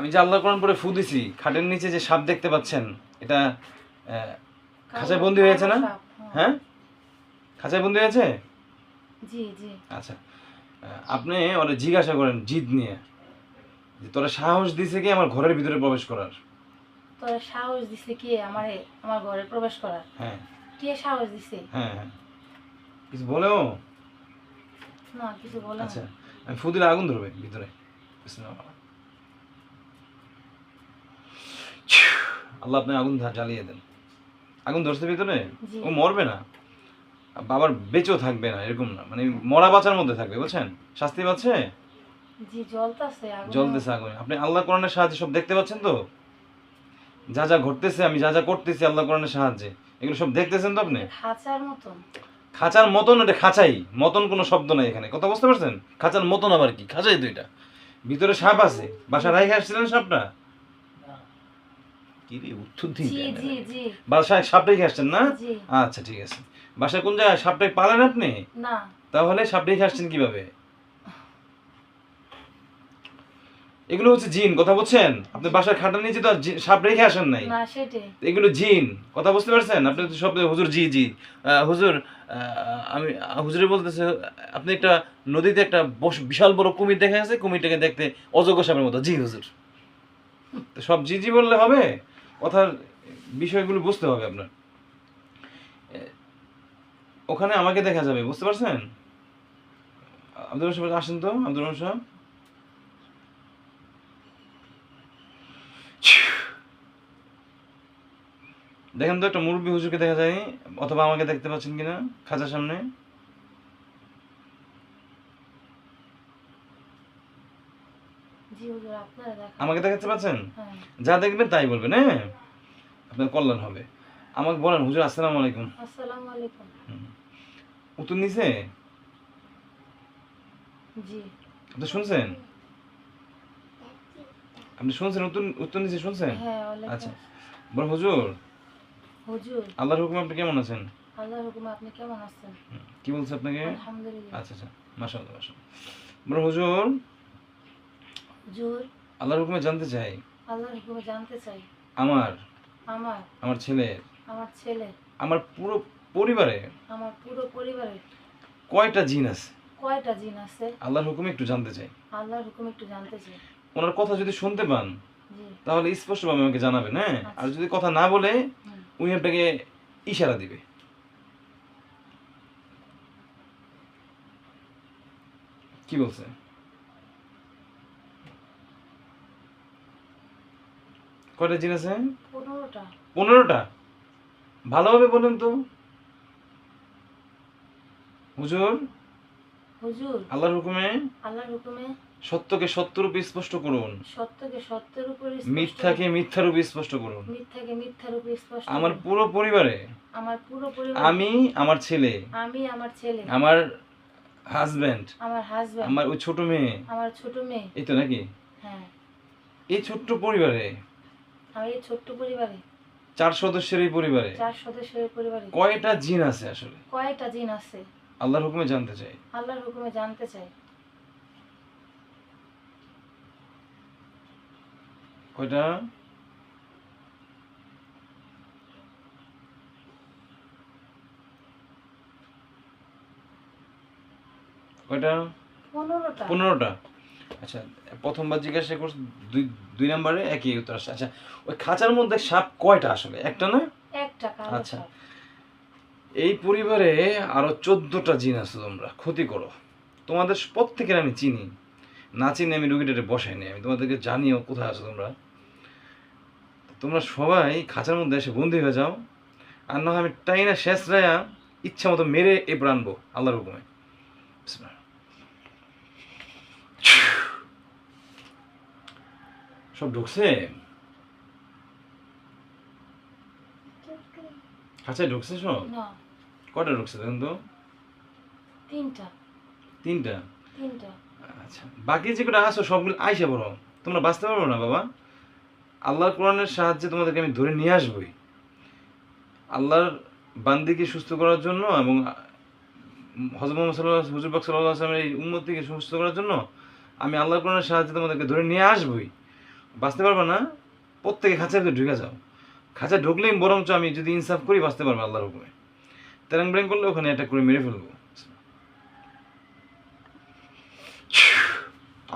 আমি যে আল্লাহ কোরআন পরে ফু দিছি খাটের নিচে যে সাপ দেখতে পাচ্ছেন এটা খাঁচায় বন্দি হয়েছে না? হ্যাঁ। খাঁচায় বন্দি হয়েছে? জি জি। আচ্ছা আপনি ওরা জিজ্ঞাসা করেন জিদ নিয়ে যে তোরা সাহস দিছে কি আমার ঘরের ভিতরে প্রবেশ করার? তোরা সাহস দিছে কে আমারে আমার ঘরে প্রবেশ করার? হ্যাঁ। কে সাহস দিছে? হ্যাঁ হ্যাঁ। কিছু বলেও? না কিছু বলে আচ্ছা আমি ফু দিলে আগুন ধরবে ভিতরে। বিসমিল্লাহ। আল্লাহ আপনি আগুন জ্বালিয়ে দেন। আগুন ধরছে ভিতরে? ও মরবে না? বাবার বেঁচেও থাকবে না এরকম না। মানে মরা বাঁচার মধ্যে থাকবে বুঝছেন? শাস্তি পাচ্ছে? জ্বলতেছে আগুন। আপনি আল্লাহ কোরআনের সাহায্যে সব দেখতে পাচ্ছেন তো? যা যা ঘটতেছে আমি যা যা করতেছি আল্লাহ কোরআনের সাহায্যে। এগুলো সব দেখতেছেন তো আপনি? খাঁচার মতন। খাঁচার মতন এটা খাঁচাই। মতন কোনো শব্দ নাই এখানে। কথা বুঝতে পারছেন? খাঁচার মতন আবার কি? খাঁচাই তো এটা। ভিতরে সাপ আছে। বাসা রাইখে আসছিলেন সাপটা? কি রে? উত্তর দিই জি জি জি। বাসায় সাপ আসছেন না? আচ্ছা ঠিক আছে। বাসায় কোন জায়গায় সাপটাই পালেন আপনি? না। তাহলে আসছেন কীভাবে? এগুলো হচ্ছে জিন কথা বুঝছেন? আপনি বাসার খাটার নিচে তো সাপ রেখে আসেন নাই। এগুলো জিন কথা বুঝতে পারছেন? আপনি তো সব হুজুর জি জি। হুজুর আমি হুজুরে বলতেছে আপনি একটা নদীতে একটা বিশাল বড় কুমির দেখা আছে কুমিরটাকে দেখতে অযোগ্য সাপের মতো। জি হুজুর। সব জি জি বললে হবে? কথার বিষয়গুলো বুঝতে হবে আপনার। ওখানে আমাকে দেখা যাবে, বুঝতে পারছেন? আব্দুল সাহেব আসেন তো আব্দুল সাহেব। দেখেন তো একটা মুরব্বী হুজুরকে দেখা যায়, অথবা আমাকে দেখতে পাচ্ছেন কিনা, খাঁচার সামনে জি হুজুর আপনারা দেখা আমাকে দেখাতে পাচ্ছেন হ্যাঁ। যা দেখবেন তাই বলবেন হ্যাঁ? আপনার কল্যাণ হবে। আমাকে বলেন হুজুর আসসালামু আলাইকুম। আসসালামু আলাইকুম। উত্তর নিছে? জি। আপনি শুনছেন? আপনি শুনছেন উত্তর উত্তর নিছে শুনছেন? হ্যাঁ আচ্ছা। বল হুজুর। হুজুর। আল্লাহর হুকুমে আপনি কেমন আছেন? আল্লাহর হুকুমে আপনি কেমন আছেন? কি বলছে আপনাকে? আলহামদুলিল্লাহ। আচ্ছা আচ্ছা। মাশাআল্লাহ মাশাআল্লাহ। বল হুজুর। আল্লাহর হুকুমে জানতে চাই? আল্লাহর হুকুমে জানতে চাই। আমার? আমার। আমার ছেলে? আমার ছেলে। আমার পুরো পরিবারে? আমার পুরো পরিবারে। কয়টা জিন আছে? কয়টা জিন আছে? আল্লাহর হুকুমে একটু জানতে চাই। আল্লাহর হুকুম একটু জানতে চাই। ওনার কথা যদি শুনতে পান তাহলে স্পষ্টভাবে আমাকে জানাবেন হ্যাঁ? আর আচ্ছা। যদি কথা না বলে উনি আপনাকে ইশারা দিবে। কি বলছে? কয়টা জিন আছে? পনেরোটা। পনেরোটা? ভালোভাবে বলেন তো। হুজুর? হুজুর। আল্লাহর হুকুমে? আল্লাহর হুকুমে। সত্যকে সত্যরূপে স্পষ্ট করুন। সত্যকে সত্যের উপর মিথ্যাকে মিথ্যারূপে স্পষ্ট করুন। মিথ্যাকে মিথ্যার উপর স্পষ্ট আমার পুরো পরিবারে? আমার পুরো পরিবার। আমি আমার ছেলে। আমি আমার ছেলে। আমার হাজবেন্ড আমার হাজবেন্ড আমার ওই ছোট মেয়ে। আমার ছোট মেয়ে। এই তো নাকি? হ্যাঁ। এই ছোট্ট পরিবারে এই ছোট্ট পরিবারে? চার সদস্যের এই পরিবারে? চার সদস্যের পরিবারে। কয়টা জিন আছে আসলে? কয়টা জিন আছে? আল্লাহর হুকুমে জানতে চাই। আল্লাহর হুকুমে জানতে চাই। কয়টা? কয়টা? পনেরোটা। পনেরোটা। আচ্ছা প্রথমবার জিজ্ঞাসা করছি দুই দুই নম্বরে একই উত্তর আসছে। আচ্ছা ওই খাঁচার মধ্যে সাপ কয়টা আসলে? একটা না একটা আচ্ছা। এই পরিবারে আরও চোদ্দটা জিন আছে তোমরা ক্ষতি করো। তোমাদের প্রত্যেকের আমি চিনি। না চিনি আমি রুগীটারে বসাই নি আমি তোমাদেরকে জানিও কোথায় আছো তোমরা। তোমরা সবাই খাঁচার মধ্যে এসে বন্দি হয়ে যাও আর না হয় আমি টাইনা শেষ রায়া ইচ্ছা মতো মেরে এ আনব আল্লাহর হুকুমে বিসমিল্লাহ। সব ঢুকছে? আচ্ছা ঢুকছে সব? কটা ঢুকছে দেখুন তো? তিনটা। তিনটা? তিনটা। আচ্ছা বাকি যেগুলো আসো সবগুলো আইসা বড় তোমরা বাঁচতে পারব না বাবা। আল্লাহর কোরআনের সাহায্যে তোমাদেরকে আমি ধরে নিয়ে আসবই। আল্লাহর বান্দিকে সুস্থ করার জন্য এবং হজরত মোহাম্মদ সাল্লাহ হুজুর বাক সাল্লাহ আসলামের এই উম্মতিকে সুস্থ করার জন্য আমি আল্লাহর কোরআনের সাহায্যে তোমাদেরকে ধরে নিয়ে আসবই। বাঁচতে পারবে না প্রত্যেকে খাঁচার ভিতরে ঢুকে যাও। খাঁচা ঢুকলেই বরঞ্চ আমি যদি ইনসাফ করি বাঁচতে পারব আল্লাহর হুকুমে। তেরাং ব্রেং করলে ওখানে একটা করে মেরে ফেলব।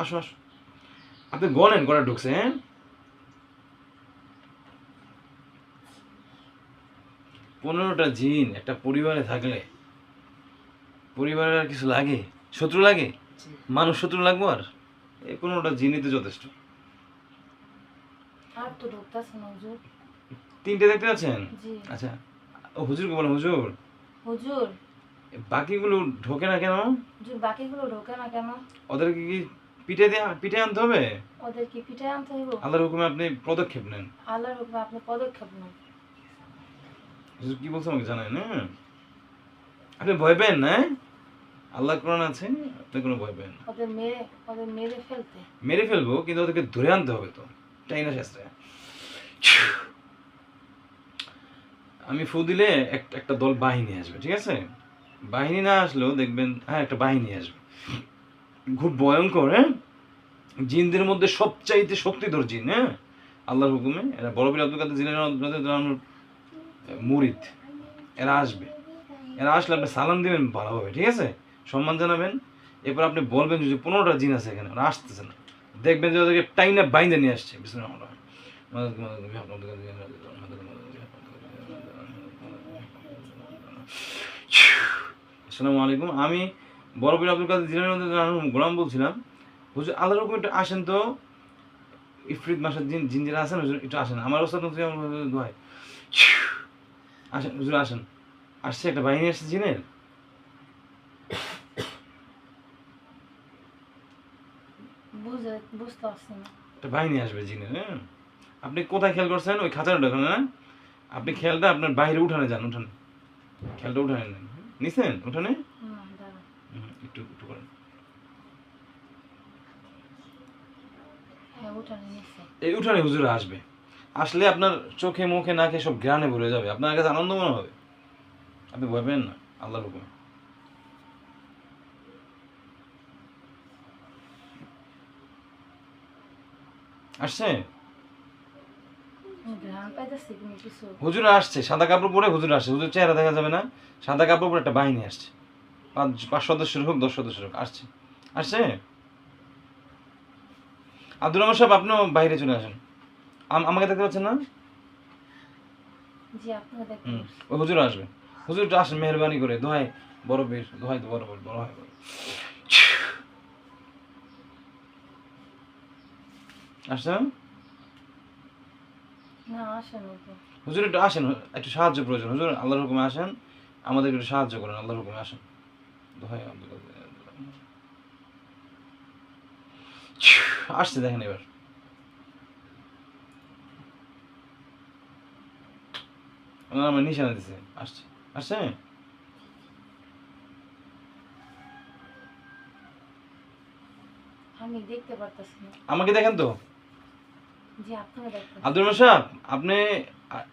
আসো আসো। আপনি গনেন গড়া ঢুকছে হ্যাঁ? পনেরোটা জিন একটা পরিবারে থাকলে পরিবারের আর কিছু লাগে? শত্রু লাগে? মানুষ শত্রু লাগবো আর? এই পনেরোটা জিনই তো যথেষ্ট। আর তো ঢুকতেছে না হুজুর। তিনটে দেখতে পাচ্ছেন জি। আচ্ছা ও হুজুরকে বলেন হুজুর? হুজুর। বাকিগুলো ঢোকে না কেন? হুজুর বাকিগুলো ঢোকে না কেন? ওদেরকে কি পিঠে দিয়ে পিঠে আনতে হবে? ওদের কি পিঠে আনতে হইব। আল্লাহর হুকুমে আপনি পদক্ষেপ নেন। আল্লাহর হুকুমে আপনি পদক্ষেপ নেন। হুজুর কি বলছে আমাকে জানেন না আপনি ভয় পেন না আল্লাহ কোরআন আছে আপনি কোনো ভয় পেন ওদের মেরে ওদের মেরে ফেলতে। মেরে ফেলব কিন্তু ওদেরকে ধরে আনতে হবে তো। তাই না শাস্ত্রে আমি ফু দিলে এক- একটা দল বাহিনী আসবে, ঠিক আছে? বাহিনী না আসলেও দেখবেন হ্যাঁ একটা বাহিনী আসবে। খুব ভয়ঙ্কর হ্যাঁ? জিনদের মধ্যে সবচাইতে শক্তিধর জিন হ্যাঁ? আল্লাহর হুকুমে এরা বড় বীর আব্দুল কাদের, জিনের মুরিদ। এরা আসবে। এরা আসলে আপনি সালাম দিবেন, ভালোভাবে, ঠিক আছে? সম্মান জানাবেন। এরপর আপনি বলবেন যে পনেরোটা জিন আছে এখানে, ওরা আসতেছে না। দেখবেন যে ওদেরকে টাইনা বাইন্দে নিয়ে আসছে। বিষ্ণু আসসালামু আলাইকুম। আমি বড় বীর আব্দুল কাদের জিলানি গোলাম বলছিলাম। হুজুর, আল্লাহর রকম একটু আসেন তো। ইফরিত মাসের জিন জিন যারা আছেন, হুজুর, একটু আসেন। আমার নজরুল আমার আসেন, হুজুর, আসেন। আসছে একটা বাহিনী, আসছে জিনের। বুঝতে পারছি না। একটা বাহিনী আসবে জিনের হ্যাঁ? আপনি কোথায় খেয়াল করছেন? ওই খাঁচার ওখানে না আপনি খেয়ালটা আপনার বাইরে উঠানে যান উঠানে। খেয়ালটা উঠানে নেন নিছেন উঠানে? একটু একটু করেন। হ্যাঁ এই উঠানে হুজুরে আসবে। আসলে আপনার চোখে মুখে নাকে সব গ্রানে ভরে যাবে। আপনার কাছে আনন্দ মনে হবে? আপনি ভয় পেন না আল্লাহর হুকুমে। আসছে? হুজুর আসছে সাদা কাপড় পরে হুজুর আসছে হুজুর চেহারা দেখা যাবে না? সাদা কাপড় পরে একটা বাহিনী আসছে। পাঁচ পাঁচ সদস্যের হোক দশ সদস্যের হোক আসছে। আসছে? আব্দুল রহমান সাহেব আপনিও বাইরে চলে আসেন। আম- আমাকে দেখতে পাচ্ছেন না? ওই হুজুর আসবে। হুজুর আসেন মেহরবানি করে। দোহাই বড় বীর দোহাই তো বড় বড় বড় হয় বড়। আসছেন? না আসেন হুজুর একটু আসেন একটু সাহায্য প্রয়োজন। হুজুর আল্লাহর হুকুমে আসেন আমাদেরকে একটু সাহায্য করেন আল্লাহর হুকুমে আসেন। আসছে দেখেন এবার। আমার নিশানা দিছে আসছে। আসছে? আমি দেখতে পারতেছি আমাকে দেখেন তো? আব্দুল সাহেব আপনি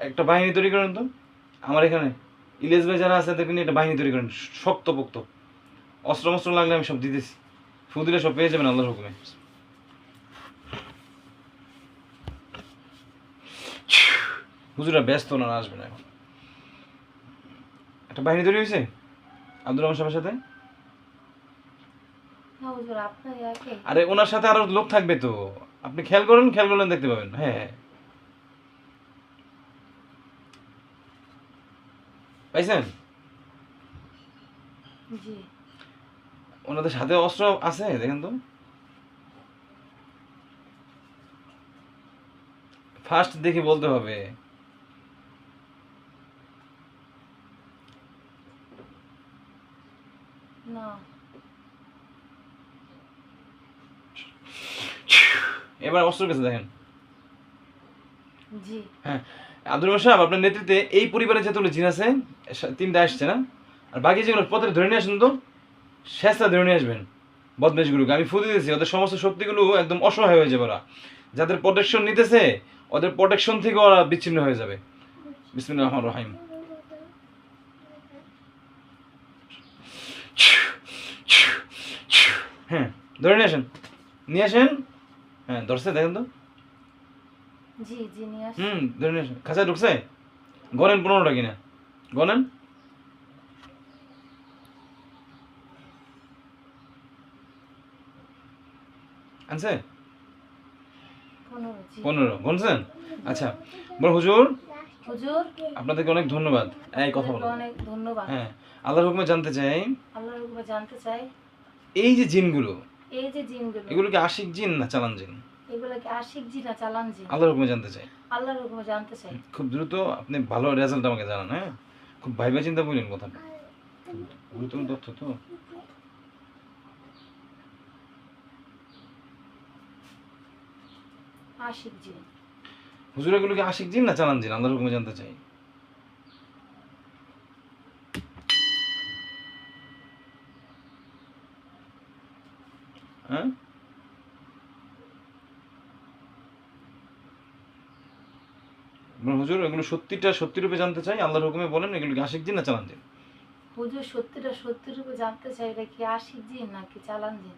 একটা বাহিনী তৈরি করেন তো? আমার এখানে ইলিয়াস ভাই যারা আছে দেখবেন একটা বাহিনী তৈরি করেন শক্ত পোক্ত অস্ত্র মস্ত্র লাগলে আমি সব দিতেছি। ফু দিলে সব পেয়ে যাবেন আল্লাহর হুকুমে। হুজুরা ব্যস্ত না আসবে না এখন। একটা বাহিনী তৈরি হয়েছে? আব্দুল রহমান সাহেবের সাথে না হুজুর আপনার ইয়াকে আরে ওনার সাথে আরও লোক থাকবে তো। আপনি খেয়াল করেন খেয়াল করলেন দেখতে পাবেন। হ্যাঁ হ্যাঁ। পাইছেন? ওনাদের সাথে অস্ত্র আছে দেখেন তো। ফার্স্ট দেখে বলতে হবে। না। এবার অস্ত্র কাছে দেখেন। জি। আব্দুল সাহেব আপনার নেতৃত্বে এই পরিবারে যতগুলো জিন আছে তিনটা আসছে না? আর বাকি যেগুলো পথে ধরে নিয়ে আসেন তো শেষটা ধরে নিয়ে আসবেন বদমেশগুলোকে। আমি ফুদি দিয়েছি ওদের সমস্ত শক্তিগুলো একদম অসহায় হয়ে যাবে ওরা। যাদের প্রোটেকশন নিতেছে ওদের প্রোটেকশন থেকে ওরা বিচ্ছিন্ন হয়ে যাবে। বিসমিল্লাহ রহমান রহিম। হ্যাঁ ধরে নিয়ে আসেন। নিয়ে আসেন। হ্যাঁ ধরছে দেখেন তো। জি জি নিয়ে আসছি। হুম ধরে নিয়ে। খাঁচায় ঢুকছে? গনেন পনেরোটা কিনা। গনেন আনছে? পনেরো গনছেন? আচ্ছা বড় হুজুর। হুজুর। আপনাদেরকে অনেক ধন্যবাদ। এই কথা বলো। অনেক ধন্যবাদ। হ্যাঁ আল্লাহর হুকুমে জানতে চাই। আল্লাহর হুকুমে জানতে চাই। এই যে জিনগুলো এই যে জিনগুলো। এগুলো কি আশিক জিন না চালান জিন? এগুলো কি আশিক জি না চালান জি আল্লাহর হুকুমে জানতে চাই। আল্লাহর হুকুমে জানতে চাই। খুব দ্রুত আপনি ভালো রেজাল্ট আমাকে জানান হ্যাঁ? খুব ভাইবা চিন্তা বললেন কথা গুরুত্বপূর্ণ তথ্য তো। আশিক জি হুজুর এগুলো কি আশিক জিন না চালান জিন? আল্লাহর হুকুমে জানতে চাই। হ্যাঁ? হুজুর এগুলো সত্যিটা সত্যি রূপে জানতে চাই আল্লাহর হুকুমে বলেন এগুলো কি আশিক জিন না চালান জিন? হুজুর সত্যিটা সত্যি রূপে জানতে চাই এটা কি আশিক জি নাকি চালান জি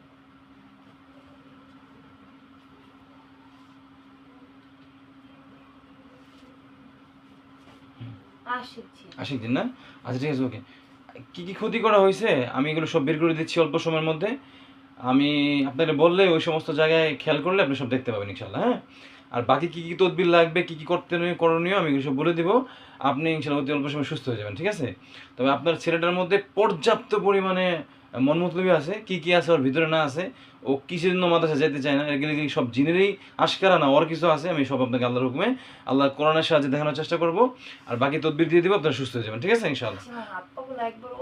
আশিক জি আশিক দিন না? আচ্ছা ঠিক আছে ওকে। কি কি ক্ষতি করা হয়েছে? আমি এগুলো সব বের করে দিচ্ছি অল্প সময়ের মধ্যে। আমি আপনাকে বললে ওই সমস্ত জায়গায় খেয়াল করলে আপনি সব দেখতে পাবেন ইনশাল্লাহ হ্যাঁ? আর বাকি কি কি তদবির লাগবে, কি কি করতে করণীয়, আমি সব বলে দিব। আপনি ইনশাল্লাহ অতি অল্প সময় সুস্থ হয়ে যাবেন, ঠিক আছে? তবে আপনার ছেলেটার মধ্যে পর্যাপ্ত পরিমাণে মনমতলবি আছে, কি কি আছে ওর ভিতরে না আছে, ও কিসের জন্য মাদ্রাসা যেতে চায় না, এগুলি সব জিনেরই আশকারা না ওর কিছু আছে? আমি সব আপনাকে আল্লাহর হুকুমে আল্লাহ কোরআনের সাহায্যে দেখানোর চেষ্টা করব। আর বাকি তদবির দিয়ে দিব, আপনারা সুস্থ হয়ে যাবেন, ঠিক আছে ইনশাআল্লাহ